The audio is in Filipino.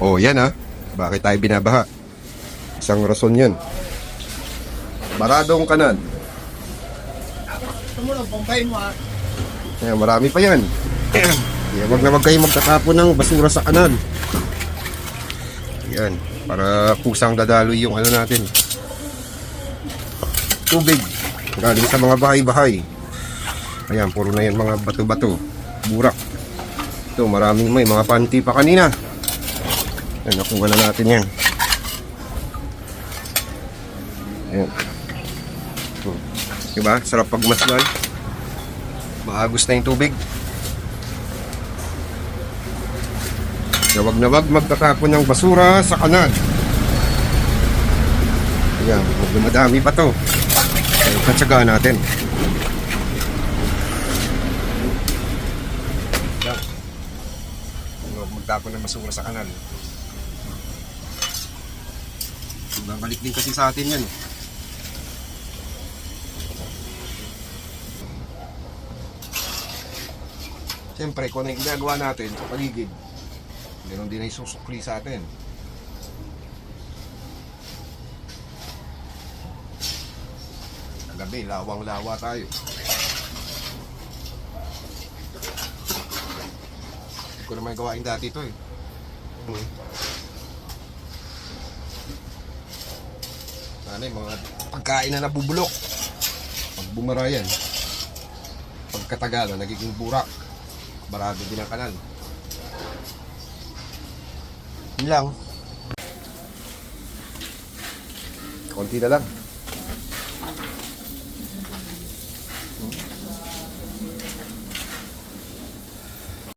Oh, yan ha. Bakit tayo binabaha? Isang rason yan. Baradong kanan. Lang, pampay mo ah. Kaya marami pa yan. Kaya wag na wag kayo magtatapon ng basura sa kanan. Yan. Para kusang dadaloy yung ano natin. Tubig. Galing sa mga bahay-bahay. Ayan, puro na yan mga bato-bato. Burak. Ito, maraming may mga panty pa kanina. Yan, nakuha na natin yan. Ayan. Hmm. Diba? Sarap pagmasdan. Maagos na yung tubig. Kaya wag na wag magtatapon ng basura sa kanan. Ayan, huwag na madami pa to. Kaya katsagaan natin. Ayan. Huwag magtapon ng basura sa kanan. Babalik din kasi sa atin yan. eh. Siyempre, kung ano yung ginagawa natin sa paligid, meron din ay susukli sa atin. Kagabi, lawang-lawa tayo. Hindi ko naman gawain dati ito eh. Hmm. Ano yung mga pagkain na nabubulok. Pag bumara yan, pagkatagalan, nagiging burak. Barado din ang kanal. Yun lang. Konti na lang.